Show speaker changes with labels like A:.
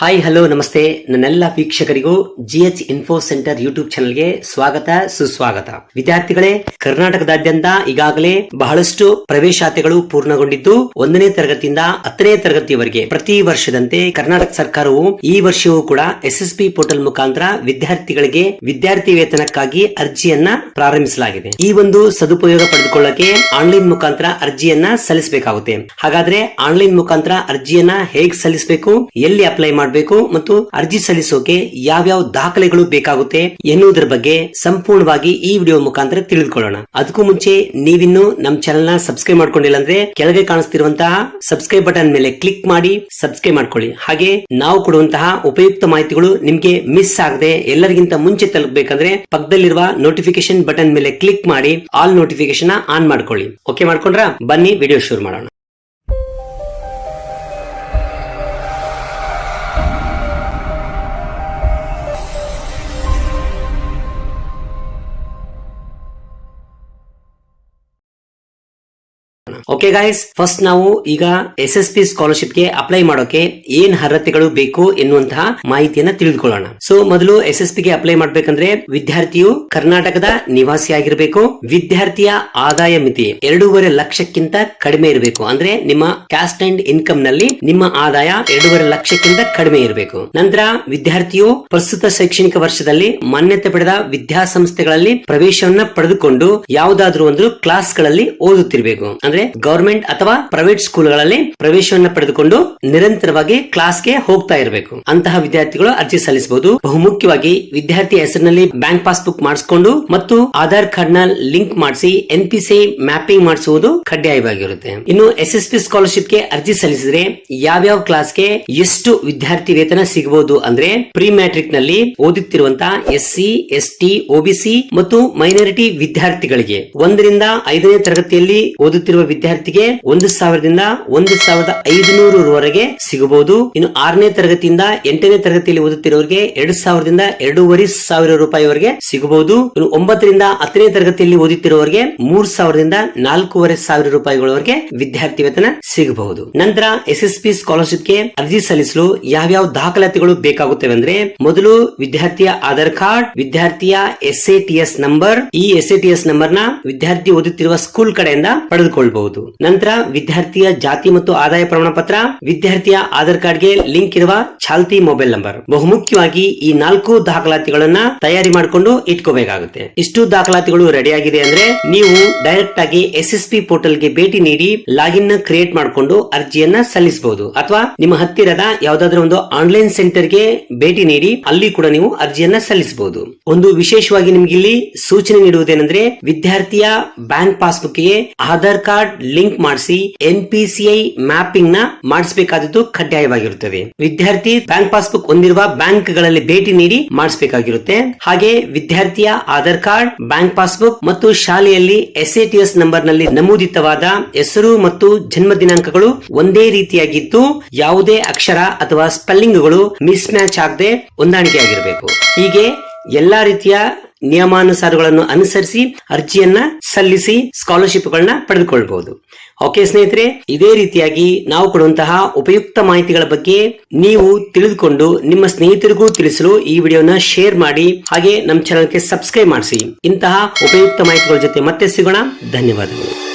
A: Hi hello ನಮಸ್ತೆ. ನನ್ನೆಲ್ಲ ವೀಕ್ಷಕರಿಗೂ ಜಿಎಚ್ ಇನ್ಫೋ ಸೆಂಟರ್ ಯೂಟ್ಯೂಬ್ ಚಾನೆಲ್ಗೆ ಸ್ವಾಗತ, ಸುಸ್ವಾಗತ. ವಿದ್ಯಾರ್ಥಿಗಳೇ, ಕರ್ನಾಟಕದಾದ್ಯಂತ ಈಗಾಗಲೇ ಬಹಳಷ್ಟು ಪ್ರವೇಶಾತಿಗಳು ಪೂರ್ಣಗೊಂಡಿದ್ದು, ಒಂದನೇ ತರಗತಿಯಿಂದ ಹತ್ತನೇ ತರಗತಿಯವರೆಗೆ ಪ್ರತಿ ವರ್ಷದಂತೆ ಕರ್ನಾಟಕ ಸರ್ಕಾರವು ಈ ವರ್ಷವೂ ಕೂಡ ಎಸ್ಎಸ್ಪಿ ಪೋರ್ಟಲ್ ಮುಖಾಂತರ ವಿದ್ಯಾರ್ಥಿಗಳಿಗೆ ವಿದ್ಯಾರ್ಥಿ ವೇತನಕ್ಕಾಗಿ ಅರ್ಜಿಯನ್ನ ಪ್ರಾರಂಭಿಸಲಾಗಿದೆ. ಈ ಒಂದು ಸದುಪಯೋಗ ಪಡೆದುಕೊಳ್ಳಕ್ಕೆ ಆನ್ಲೈನ್ ಮುಖಾಂತರ ಅರ್ಜಿಯನ್ನ ಸಲ್ಲಿಸಬೇಕಾಗುತ್ತೆ. ಹಾಗಾದ್ರೆ ಆನ್ಲೈನ್ ಮುಖಾಂತರ ಅರ್ಜಿಯನ್ನ ಹೇಗೆ ಸಲ್ಲಿಸಬೇಕು, ಎಲ್ಲಿ ಅಪ್ಲೈ ಮಾಡಬೇಕು ಮತ್ತು ಅರ್ಜಿ ಸಲ್ಲಿಸೋಕೆ ಯಾವ್ಯಾವ ದಾಖಲೆಗಳು ಬೇಕಾಗುತ್ತೆ ಎನ್ನುವುದರ ಬಗ್ಗೆ ಸಂಪೂರ್ಣವಾಗಿ ಈ ವಿಡಿಯೋ ಮುಖಾಂತರ ತಿಳಿದುಕೊಳ್ಳೋಣ. ಅದಕ್ಕೂ ಮುಂಚೆ ನೀವಿನ್ನು ನಮ್ಮ ಚಾನೆಲ್ನ ಸಬ್ಸ್ಕ್ರೈಬ್ ಮಾಡ್ಕೊಂಡಿಲ್ಲ ಅಂದ್ರೆ ಕೆಳಗೆ ಕಾಣಿಸ್ತಿರುವಂತಹ ಸಬ್ಸ್ಕ್ರೈಬ್ ಬಟನ್ ಮೇಲೆ ಕ್ಲಿಕ್ ಮಾಡಿ ಸಬ್ಸ್ಕ್ರೈಬ್ ಮಾಡ್ಕೊಳ್ಳಿ. ಹಾಗೆ ನಾವು ಕೊಡುವಂತಹ ಉಪಯುಕ್ತ ಮಾಹಿತಿಗಳು ನಿಮ್ಗೆ ಮಿಸ್ ಆಗದೆ ಎಲ್ಲರಿಗಿಂತ ಮುಂಚೆ ತಲುಪಬೇಕಂದ್ರೆ ಪಕ್ಕದಲ್ಲಿರುವ ನೋಟಿಫಿಕೇಶನ್ ಬಟನ್ ಮೇಲೆ ಕ್ಲಿಕ್ ಮಾಡಿ ಆಲ್ ನೋಟಿಫಿಕೇಶನ್ ಆನ್ ಮಾಡ್ಕೊಳ್ಳಿ. ಓಕೆ ಮಾಡ್ಕೊಂಡ್ರ? ಬನ್ನಿ ವಿಡಿಯೋ ಶುರು ಮಾಡೋಣ. ಓಕೆ ಗಾಯ್ಸ್ ಫಸ್ಟ್ ನಾವು ಈಗ ಎಸ್ ಎಸ್ ಪಿ ಸ್ಕಾಲರ್ಶಿಪ್ಗೆ ಅಪ್ಲೈ ಮಾಡೋಕೆ ಏನ್ ಅರ್ಹತೆಗಳು ಬೇಕು ಎನ್ನುವಂತಹ ಮಾಹಿತಿಯನ್ನ ತಿಳಿದುಕೊಳ್ಳೋಣ. ಸೊ ಮೊದಲು ಎಸ್ ಎಸ್ ಪಿ ಗೆ ಅಪ್ಲೈ ಮಾಡ್ಬೇಕಂದ್ರೆ ವಿದ್ಯಾರ್ಥಿಯು ಕರ್ನಾಟಕದ ನಿವಾಸಿ ಆಗಿರಬೇಕು ವಿದ್ಯಾರ್ಥಿಯ ಆದಾಯ ಮಿತಿ ಎರಡೂವರೆ ಲಕ್ಷಕ್ಕಿಂತ ಕಡಿಮೆ ಇರಬೇಕು. ಅಂದ್ರೆ ನಿಮ್ಮ ಕ್ಯಾಸ್ಟ್ ಅಂಡ್ ಇನ್ಕಮ್ನಲ್ಲಿ ನಿಮ್ಮ ಆದಾಯ ಎರಡೂವರೆ ಲಕ್ಷಕ್ಕಿಂತ ಕಡಿಮೆ ಇರಬೇಕು. ನಂತರ ವಿದ್ಯಾರ್ಥಿಯು ಪ್ರಸ್ತುತ ಶೈಕ್ಷಣಿಕ ವರ್ಷದಲ್ಲಿ ಮಾನ್ಯತೆ ಪಡೆದ ವಿದ್ಯಾಸಂಸ್ಥೆಗಳಲ್ಲಿ ಪ್ರವೇಶವನ್ನ ಪಡೆದುಕೊಂಡು ಯಾವುದಾದ್ರೂ ಒಂದು ಕ್ಲಾಸ್ಗಳಲ್ಲಿ ಓದುತ್ತಿರಬೇಕು. ಅಂದ್ರೆ ಗವರ್ಮೆಂಟ್ ಅಥವಾ ಪ್ರೈವೇಟ್ ಸ್ಕೂಲ್ಗಳಲ್ಲಿ ಪ್ರವೇಶವನ್ನು ಪಡೆದುಕೊಂಡು ನಿರಂತರವಾಗಿ ಕ್ಲಾಸ್ಗೆ ಹೋಗ್ತಾ ಇರಬೇಕು. ಅಂತಹ ವಿದ್ಯಾರ್ಥಿಗಳು ಅರ್ಜಿ ಸಲ್ಲಿಸಬಹುದು. ಬಹುಮುಖ್ಯವಾಗಿ ವಿದ್ಯಾರ್ಥಿ ಹೆಸರಿನಲ್ಲಿ ಬ್ಯಾಂಕ್ ಪಾಸ್ಬುಕ್ ಮಾಡಿಸಿಕೊಂಡು ಮತ್ತು ಆಧಾರ್ ಕಾರ್ಡ್ನ ಲಿಂಕ್ ಮಾಡಿಸಿ ಎನ್ ಮ್ಯಾಪಿಂಗ್ ಮಾಡಿಸುವುದು ಕಡ್ಡಾಯವಾಗಿರುತ್ತೆ. ಇನ್ನು ಎಸ್ ಎಸ್ ಪಿ ಸ್ಕಾಲರ್ಶಿಪ್ಗೆ ಅರ್ಜಿ ಸಲ್ಲಿಸಿದ್ರೆ ಯಾವ್ಯಾವ ಕ್ಲಾಸ್ಗೆ ಎಷ್ಟು ವಿದ್ಯಾರ್ಥಿ ವೇತನ ಸಿಗಬಹುದು ಅಂದ್ರೆ ಪ್ರಿ ಮ್ಯಾಟ್ರಿಕ್ನಲ್ಲಿ ಓದುತ್ತಿರುವಂತಹ S C S T OBC ಮತ್ತು ಮೈನಾರಿಟಿ ವಿದ್ಯಾರ್ಥಿಗಳಿಗೆ ಒಂದರಿಂದ ಐದನೇ ತರಗತಿಯಲ್ಲಿ ಓದುತ್ತಿರುವ ವಿದ್ಯಾರ್ಥಿಗೆ ಒಂದು ಸಾವಿರದಿಂದ ಒಂದು ಸಾವಿರದ ಐದುನೂರವರೆಗೆ ಸಿಗಬಹುದು. ಇನ್ನು ಆರನೇ ತರಗತಿಯಿಂದ ಎಂಟನೇ ತರಗತಿಯಲ್ಲಿ ಓದುತ್ತಿರುವವರಿಗೆ ಎರಡು ಸಾವಿರದಿಂದ ಎರಡೂವರೆ ಸಾವಿರ ರೂಪಾಯಿವರೆಗೆ ಸಿಗಬಹುದು. ಇನ್ನು ಒಂಬತ್ತರಿಂದ ಹತ್ತನೇ ತರಗತಿಯಲ್ಲಿ ಓದುತ್ತಿರುವವರಿಗೆ ಮೂರ್ ಸಾವಿರದಿಂದ ನಾಲ್ಕೂವರೆ ಸಾವಿರ ರೂಪಾಯಿಗಳವರೆಗೆ ವಿದ್ಯಾರ್ಥಿ ವೇತನ ಸಿಗಬಹುದು. ನಂತರ ಎಸ್ ಎಸ್ ಸ್ಕಾಲರ್ಶಿಪ್ಗೆ ಅರ್ಜಿ ಸಲ್ಲಿಸಲು ಯಾವ್ಯಾವ ದಾಖಲಾತಿಗಳು ಬೇಕಾಗುತ್ತವೆ ಅಂದ್ರೆ ಮೊದಲು ವಿದ್ಯಾರ್ಥಿಯ ಆಧಾರ್ ಕಾರ್ಡ್, ವಿದ್ಯಾರ್ಥಿಯ S A T S number ಈ ಎಸ್ ಎ ಟಿ ಎಸ್ ನಂಬರ್ನ ವಿದ್ಯಾರ್ಥಿ ಓದುತ್ತಿರುವ ಸ್ಕೂಲ್ ಕಡೆಯಿಂದ ಪಡೆದುಕೊಳ್ಳಬಹುದು ನಂತರ ವಿದ್ಯಾರ್ಥಿಯ ಜಾತಿ ಮತ್ತು ಆದಾಯ ಪ್ರಮಾಣ ಪತ್ರ ವಿದ್ಯಾರ್ಥಿಯ ಆಧಾರ್ ಕಾರ್ಡ್ಗೆ ಲಿಂಕ್ ಇರುವ ಚಾಲ್ತಿ ಮೊಬೈಲ್ ನಂಬರ್. ಬಹುಮುಖ್ಯವಾಗಿ ಈ ನಾಲ್ಕು ದಾಖಲಾತಿಗಳನ್ನ ತಯಾರಿ ಮಾಡಿಕೊಂಡು ಇಟ್ಕೋಬೇಕಾಗುತ್ತೆ. ಇಷ್ಟು ದಾಖಲಾತಿಗಳು ರೆಡಿ ಆಗಿದೆ ಅಂದ್ರೆ ನೀವು ಡೈರೆಕ್ಟ್ ಆಗಿ ಎಸ್ ಎಸ್ ಪಿ ಪೋರ್ಟಲ್ಗೆ ಭೇಟಿ ನೀಡಿ ಲಾಗಿನ್ನ ಕ್ರಿಯೇಟ್ ಮಾಡಿಕೊಂಡು ಅರ್ಜಿಯನ್ನ ಸಲ್ಲಿಸಬಹುದು. ಅಥವಾ ನಿಮ್ಮ ಹತ್ತಿರದ ಯಾವ್ದಾದ್ರು ಒಂದು ಆನ್ಲೈನ್ ಸೆಂಟರ್ಗೆ ಭೇಟಿ ನೀಡಿ ಅಲ್ಲಿ ಕೂಡ ನೀವು ಅರ್ಜಿಯನ್ನ ಸಲ್ಲಿಸಬಹುದು. ಒಂದು ವಿಶೇಷವಾಗಿ ನಿಮ್ಗೆ ಇಲ್ಲಿ ಸೂಚನೆ ನೀಡುವುದೇನೆಂದ್ರೆ ವಿದ್ಯಾರ್ಥಿಯ ಬ್ಯಾಂಕ್ ಪಾಸ್ಬುಕ್ಗೆ ಆಧಾರ್ ಕಾರ್ಡ್ ಲಿಂಕ್ ಮಾಡಿಸಿ ಎನ್ ಪಿ ಸಿ ಐ ಮ್ಯಾಪಿಂಗ್ನ ಮಾಡಿಸಬೇಕಾದದ್ದು ಕಡ್ಡಾಯವಾಗಿರುತ್ತದೆ ವಿದ್ಯಾರ್ಥಿ ಬ್ಯಾಂಕ್ ಪಾಸ್ಬುಕ್ ಹೊಂದಿರುವ ಬ್ಯಾಂಕ್ಗಳಲ್ಲಿ ಭೇಟಿ ನೀಡಿ ಮಾಡಿಸಬೇಕಾಗಿರುತ್ತೆ. ಹಾಗೆ ವಿದ್ಯಾರ್ಥಿಯ ಆಧಾರ್ ಕಾರ್ಡ್, ಬ್ಯಾಂಕ್ ಪಾಸ್ಬುಕ್ ಮತ್ತು ಶಾಲೆಯಲ್ಲಿ ಎಸ್ ಎ ಟಿ ಎಸ್ ನಂಬರ್ನಲ್ಲಿ ನಮೂದಿತವಾದ ಹೆಸರು ಮತ್ತು ಜನ್ಮ ದಿನಾಂಕಗಳು ಒಂದೇ ರೀತಿಯಾಗಿದ್ದು, ಯಾವುದೇ ಅಕ್ಷರ ಅಥವಾ ಸ್ಪೆಲ್ಲಿಂಗ್ಗಳು ಮಿಸ್ ಮ್ಯಾಚ್ ಆಗದೆ ಹೊಂದಾಣಿಕೆ ಆಗಿರಬೇಕು ಹೀಗೆ ಎಲ್ಲಾ ರೀತಿಯ ನಿಯಮಾನುಸಾರಗಳನ್ನು ಅನುಸರಿಸಿ ಅರ್ಜಿಯನ್ನ ಸಲ್ಲಿಸಿ ಸ್ಕಾಲರ್ಶಿಪ್ಗಳನ್ನ ಪಡೆದುಕೊಳ್ಳಬಹುದು ಓಕೆ ಸ್ನೇಹಿತರೆ, ಇದೇ ರೀತಿಯಾಗಿ ನಾವು ಕೊಡುವಂತಹ ಉಪಯುಕ್ತ ಮಾಹಿತಿಗಳ ಬಗ್ಗೆ ನೀವು ತಿಳಿದುಕೊಂಡು ನಿಮ್ಮ ಸ್ನೇಹಿತರಿಗೂ ತಿಳಿಸಲು ಈ ವಿಡಿಯೋನ ಶೇರ್ ಮಾಡಿ, ಹಾಗೆ ನಮ್ಮ ಚಾನಲ್ಗೆ ಸಬ್ಸ್ಕ್ರೈಬ್ ಮಾಡಿಸಿ. ಇಂತಹ ಉಪಯುಕ್ತ ಮಾಹಿತಿಗಳ ಜೊತೆ ಮತ್ತೆ ಸಿಗೋಣ. ಧನ್ಯವಾದಗಳು.